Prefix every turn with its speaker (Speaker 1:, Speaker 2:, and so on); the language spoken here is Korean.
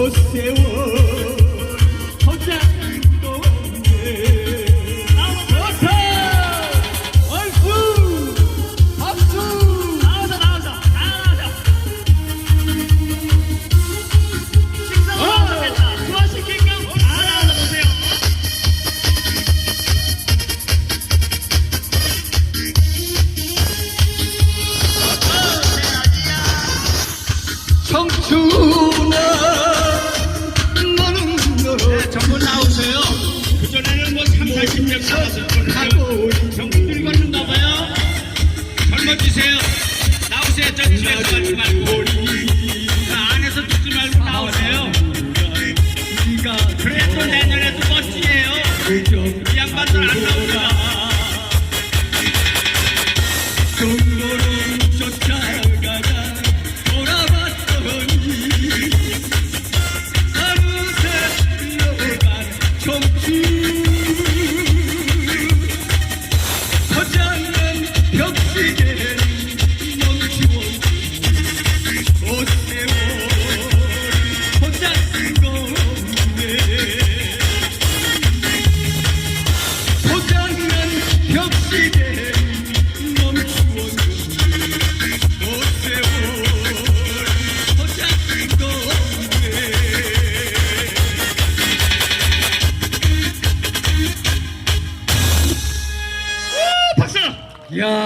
Speaker 1: ó ṣe wò ó kọjá.
Speaker 2: 40년 살아서 가고
Speaker 1: 정들 걷는가
Speaker 2: 봐요. 젊어지세요. 나오세요. 저 집에 들어가지 말고.
Speaker 1: Yeah.